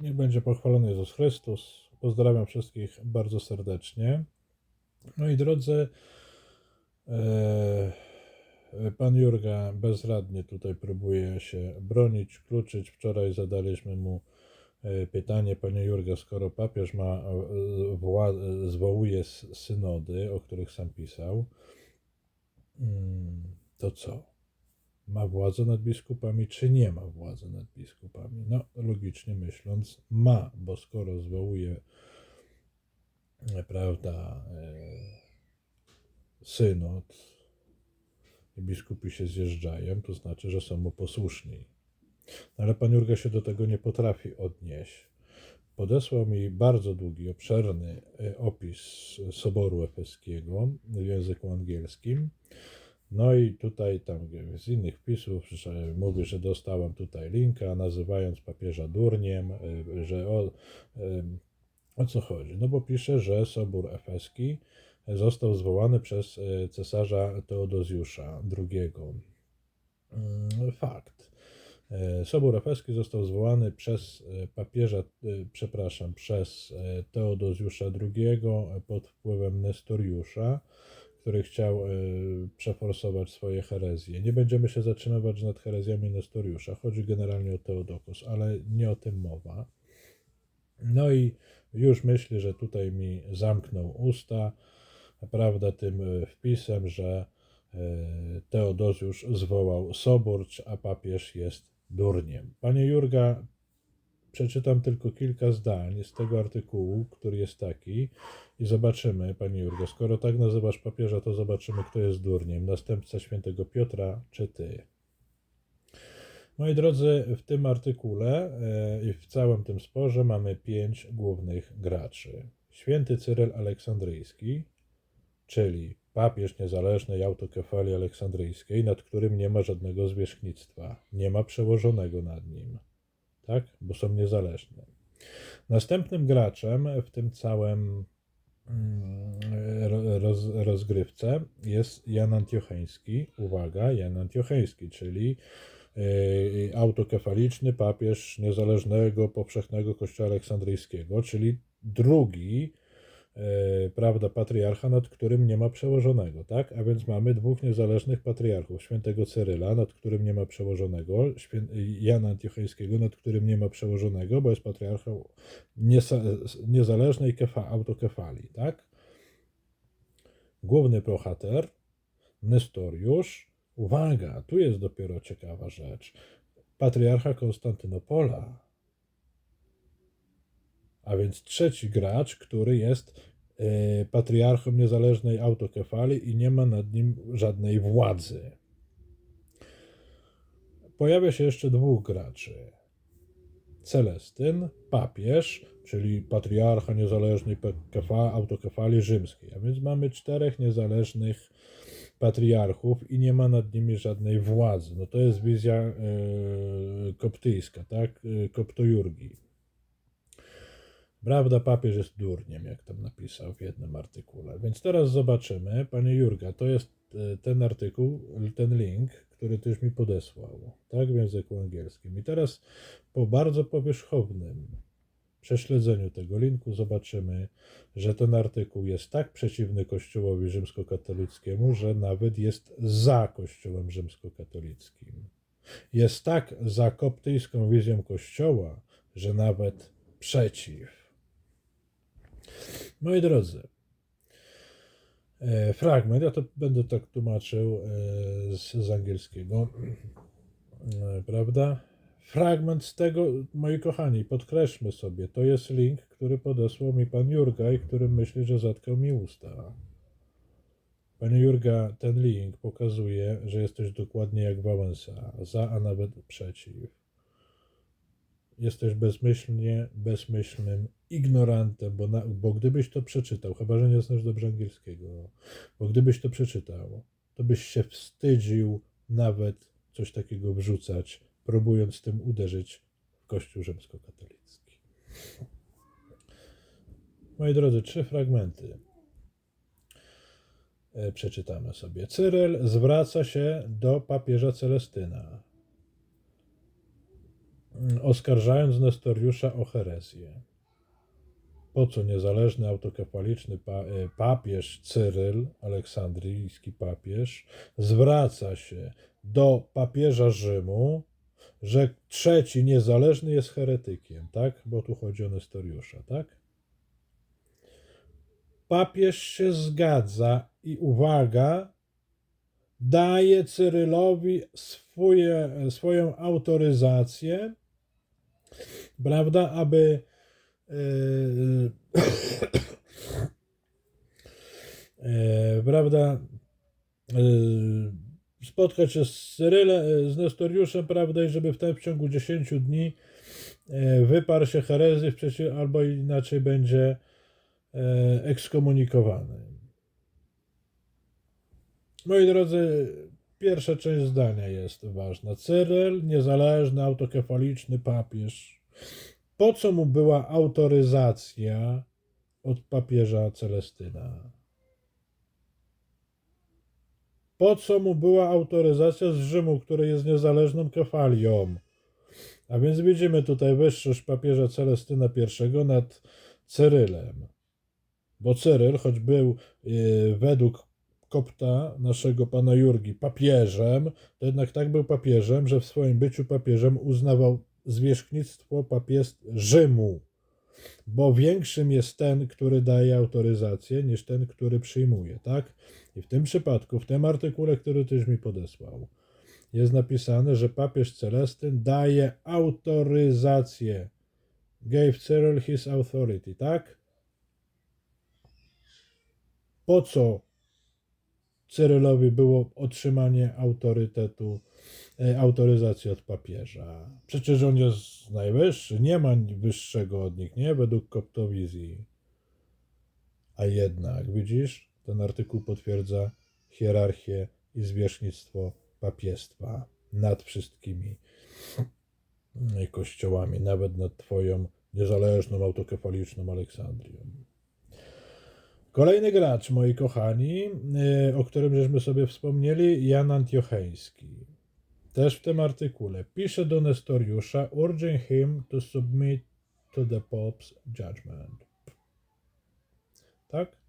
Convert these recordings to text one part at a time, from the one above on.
Niech będzie pochwalony Jezus Chrystus. Pozdrawiam wszystkich bardzo serdecznie. No i drodzy, e, pan Jurga bezradnie tutaj próbuje się bronić, kluczyć. Wczoraj zadaliśmy mu e, pytanie, panie Jurga, skoro papież ma, e, zwołuje synody, o których sam pisał, mm, to co? Ma władzę nad biskupami, czy nie ma władzy nad biskupami? No, logicznie myśląc, ma, bo skoro zwołuje, e, prawda, e, synod i biskupi się zjeżdżają, to znaczy, że są mu posłuszni. No, Ale pan Jurga się do tego nie potrafi odnieść. Podesłał mi bardzo długi, obszerny e, opis Soboru Efeskiego w języku angielskim. No i tutaj tam z innych wpisów mówi, że dostałem tutaj linka, nazywając papieża durniem, y, że o, y, o co chodzi? No bo pisze, że Sobór Efeski został zwołany przez y, cesarza Teodozjusza II. Mm, Fakt. E, Sobór Efeski został zwołany przez e, papieża, e, przepraszam, przez e, Teodozjusza II pod wpływem Nestoriusza, który chciał e, przeforsować swoje herezje. Nie będziemy się zatrzymywać nad herezjami Nestoriusza. Chodzi generalnie o Teodokos, ale nie o tym mowa. No i już myślę, że tutaj mi zamknął usta, prawda, tym e, wpisem, że e, Teodozjusz zwołał sobór, a papież jest durniem. Panie Jurga, przeczytam tylko kilka zdań z tego artykułu, który jest taki i zobaczymy, Panie Jurgo, skoro tak nazywasz papieża, to zobaczymy, kto jest durniem, następca świętego Piotra czy ty. Moi drodzy, w tym artykule e, i w całym tym sporze mamy pięć głównych graczy. Święty Cyryl Aleksandryjski, czyli papież niezależnej autokefalii aleksandryjskiej, nad którym nie ma żadnego zwierzchnictwa, nie ma przełożonego nad nim, tak? Bo są niezależne. Następnym graczem w tym całym mm, ro- roz, rozgrywce jest Jan Antiocheński. Uwaga, Jan Antiocheński, czyli yy, autokefaliczny papież niezależnego, powszechnego kościoła aleksandryjskiego, czyli drugi e, prawda, patriarcha, nad którym nie ma przełożonego, tak? A więc mamy dwóch niezależnych patriarchów, świętego Cyryla, nad którym nie ma przełożonego. Jana Antiocheńskiego, nad którym nie ma przełożonego, bo jest patriarchą niezależnej kefa... autokefalii, tak? Główny bohater, Nestoriusz, uwaga, tu jest dopiero ciekawa rzecz, patriarcha Konstantynopola, a więc trzeci gracz, który jest e, patriarchą niezależnej autokefalii i nie ma nad nim żadnej władzy. Pojawia się jeszcze dwóch graczy. Celestyn, papież, czyli patriarcha niezależnej kefa, autokefalii rzymskiej. A więc mamy czterech niezależnych patriarchów i nie ma nad nimi żadnej władzy. No to jest wizja e, koptyjska, tak? E, Koptojurgii. Prawda, papież jest durniem, jak tam napisał w jednym artykule. Więc teraz zobaczymy, panie Jurga, to jest e, ten artykuł, ten link, który też mi podesłał, tak, w języku angielskim. I teraz po bardzo powierzchownym prześledzeniu tego linku zobaczymy, że ten artykuł jest tak przeciwny Kościołowi rzymskokatolickiemu, że nawet jest za Kościołem rzymskokatolickim. Jest tak za koptyjską wizją Kościoła, że nawet przeciw. Moi drodzy, e, fragment, ja to będę tak tłumaczył e, z, z angielskiego, e, prawda? Fragment z tego, moi kochani, podkreślmy sobie, to jest link, który podesłał mi pan Jurga i którym myśli, że zatkał mi usta. Panie Jurga, ten link pokazuje, że jesteś dokładnie jak Wałęsa, za, a nawet przeciw jesteś bezmyślnie, bezmyślnym ignorantem, bo, na, bo gdybyś to przeczytał, chyba że nie znasz dobrze angielskiego, bo gdybyś to przeczytał, to byś się wstydził nawet coś takiego wrzucać, próbując tym uderzyć w Kościół rzymskokatolicki. Moi drodzy, trzy fragmenty e, przeczytamy sobie. Cyryl zwraca się do papieża Celestyna. oskarżając Nestoriusza o herezję. Po co niezależny autokefaliczny e, papież Cyryl, aleksandryjski papież, zwraca się do papieża Rzymu, że trzeci niezależny jest heretykiem, tak? Bo tu chodzi o Nestoriusza, tak? Papież się zgadza i uwaga, daje Cyrylowi swoje, swoją autoryzację, prawda, aby prawda, yy, spotkać się z Cyrylem, z Nestoriuszem, prawda, i żeby w tym w ciągu 10 dni yy, wyparł się przeciw, albo inaczej będzie yy, ekskomunikowany. Moi drodzy, pierwsza część zdania jest ważna. Cyryl, niezależny, autokefaliczny papież. Po co mu była autoryzacja od papieża Celestyna? Po co mu była autoryzacja z Rzymu, który jest niezależną kefalią? A więc widzimy tutaj wyższość papieża Celestyna I nad Cyrylem. Bo Cyryl, choć był yy, według kopta naszego pana Jurgi papieżem, to jednak tak był papieżem, że w swoim byciu papieżem uznawał zwierzchnictwo papiest Rzymu, bo większym jest ten, który daje autoryzację, niż ten, który przyjmuje, tak? I w tym przypadku, w tym artykule, który tyś mi podesłał, jest napisane, że papież Celestyn daje autoryzację. Gave Cyril his authority, tak? Po co Cyrylowi było otrzymanie autorytetu, autoryzacji od papieża. Przecież on jest najwyższy, nie ma wyższego od nich, nie? Według koptowizji. A jednak, widzisz, ten artykuł potwierdza hierarchię i zwierzchnictwo papiestwa nad wszystkimi kościołami, nawet nad Twoją niezależną, autokefaliczną Aleksandrią. Kolejny gracz, moi kochani, y, o którym żeśmy sobie wspomnieli, Jan Antiocheński. Też w tym artykule pisze do Nestoriusza, urging him to submit to the Pope's judgment. Tak?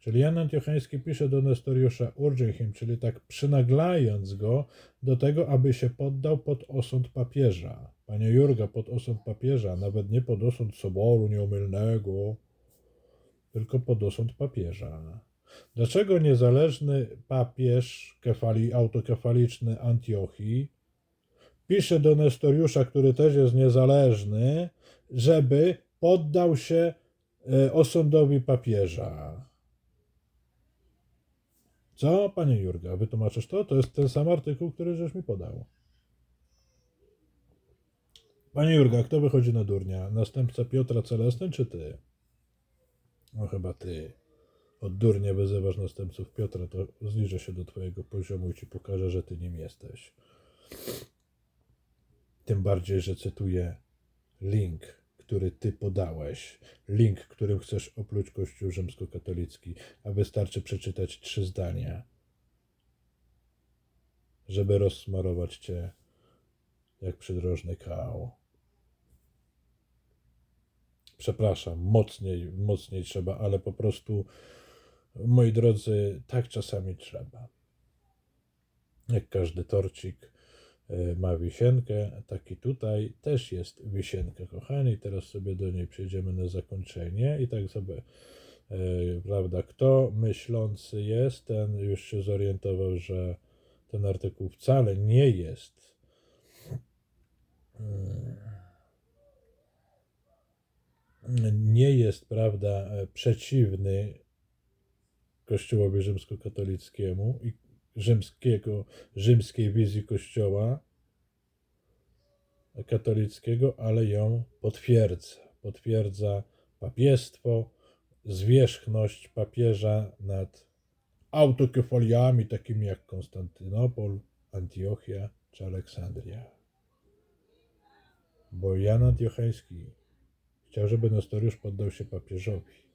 Czyli Jan Antiocheński pisze do Nestoriusza, urging him, czyli tak przynaglając go do tego, aby się poddał pod osąd papieża. Panie Jurga, pod osąd papieża, nawet nie pod osąd soboru nieomylnego, tylko pod osąd papieża. Dlaczego niezależny papież kefali, autokefaliczny Antiochii pisze do Nestoriusza, który też jest niezależny, żeby poddał się e, osądowi papieża? Co, panie Jurga, wytłumaczysz to? To jest ten sam artykuł, który żeś mi podał. Panie Jurga, kto wychodzi na durnia? Następca Piotra Celestyn czy ty? No chyba ty oddurnie wyzywasz następców Piotra, to zniżę się do twojego poziomu i ci pokażę, że ty nim jesteś. Tym bardziej, że cytuję link, który ty podałeś, link, którym chcesz opluć Kościół rzymskokatolicki, a wystarczy przeczytać trzy zdania, żeby rozsmarować cię jak przydrożny kał przepraszam, mocniej, mocniej trzeba, ale po prostu, moi drodzy, tak czasami trzeba. Jak każdy torcik e, ma wisienkę, taki tutaj też jest wisienka, kochani. Teraz sobie do niej przejdziemy na zakończenie i tak sobie, e, prawda, kto myślący jest, ten już się zorientował, że ten artykuł wcale nie jest. Hmm, nie jest, prawda, przeciwny Kościołowi rzymskokatolickiemu i rzymskiego, rzymskiej wizji Kościoła katolickiego, ale ją potwierdza. Potwierdza papiestwo, zwierzchność papieża nad autokefaliami takimi jak Konstantynopol, Antiochia czy Aleksandria. Bo Jan Antiocheński Chciał, żeby Nestoriusz poddał się papieżowi.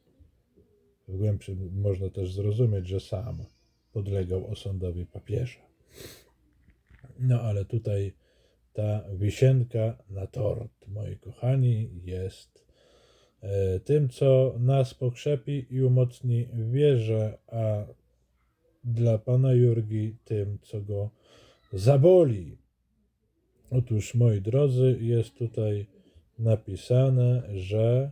W głębszym można też zrozumieć, że sam podlegał osądowi papieża. No ale tutaj ta wisienka na tort, moi kochani, jest e, tym, co nas pokrzepi i umocni w wierze, a dla pana Jurgi tym, co go zaboli. Otóż, moi drodzy, jest tutaj napisane, że.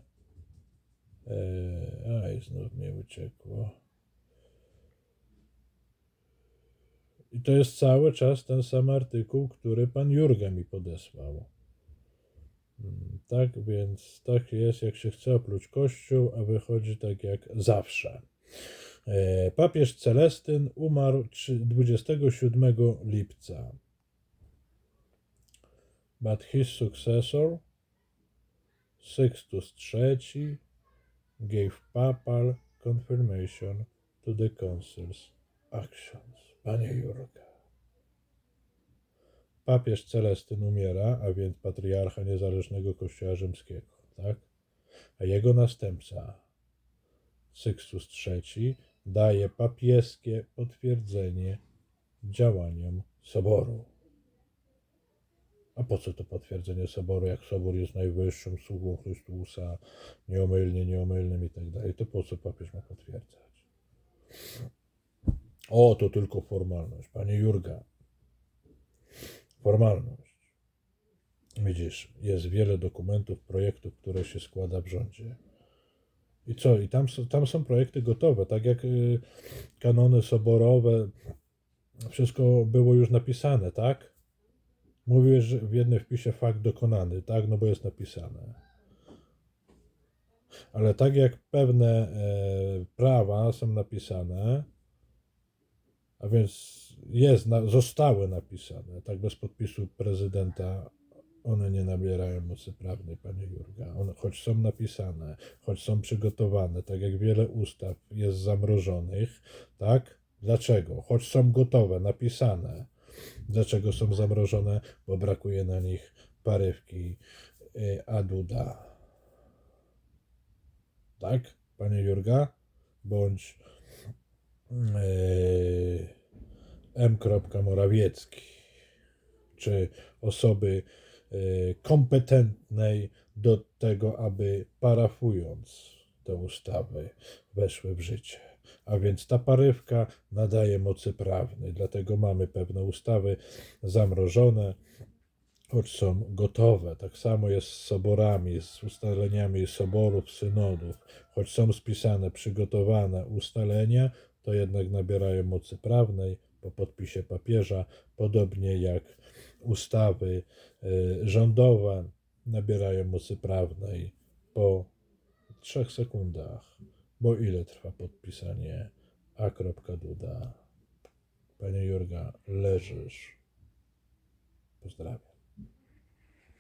E, aj, znów mi uciekło. I to jest cały czas ten sam artykuł, który pan Jurga mi podesłał. Mm, Tak więc tak jest, jak się chce opluć kościół, a wychodzi tak jak zawsze. E, Papież Celestyn umarł trzy- 27 lipca. But his successor, Sixtus III, gave papal confirmation to the council's actions. Panie Jurga. Papież Celestyn umiera, a więc patriarcha niezależnego Kościoła Rzymskiego, tak? A jego następca, Sixtus III, daje papieskie potwierdzenie działaniom Soboru. A po co to potwierdzenie Soboru, jak Sobór jest najwyższym sługą Chrystusa, nieomylnie, nieomylnym i tak dalej, to po co papież ma potwierdzać? O, to tylko formalność. Panie Jurga, formalność. Widzisz, jest wiele dokumentów, projektów, które się składa w rządzie. I co? I tam, tam są projekty gotowe, tak jak y, kanony soborowe, wszystko było już napisane, tak? Że w jednym wpisie fakt dokonany, tak? No bo jest napisane. Ale tak jak pewne e, prawa są napisane, a więc jest, na, zostały napisane, tak bez podpisu prezydenta, one nie nabierają mocy prawnej, panie Jurga. One, choć są napisane, choć są przygotowane, tak jak wiele ustaw jest zamrożonych, tak? Dlaczego? Choć są gotowe, napisane. Dlaczego są zamrożone? Bo brakuje na nich parywki y, Aduda. Tak, panie Jurga? Bądź yy, M. Morawiecki, czy osoby yy, kompetentnej do tego, aby parafując te ustawy weszły w życie. A więc ta parywka nadaje mocy prawnej, dlatego mamy pewne ustawy zamrożone, choć są gotowe. Tak samo jest z soborami, z ustaleniami soborów, synodów, choć są spisane, przygotowane ustalenia, to jednak nabierają mocy prawnej po podpisie papieża, podobnie jak ustawy y, rządowe nabierają mocy prawnej po trzech sekundach. Bo ile trwa podpisanie A. Duda? Panie Jurga, leżysz. Pozdrawiam.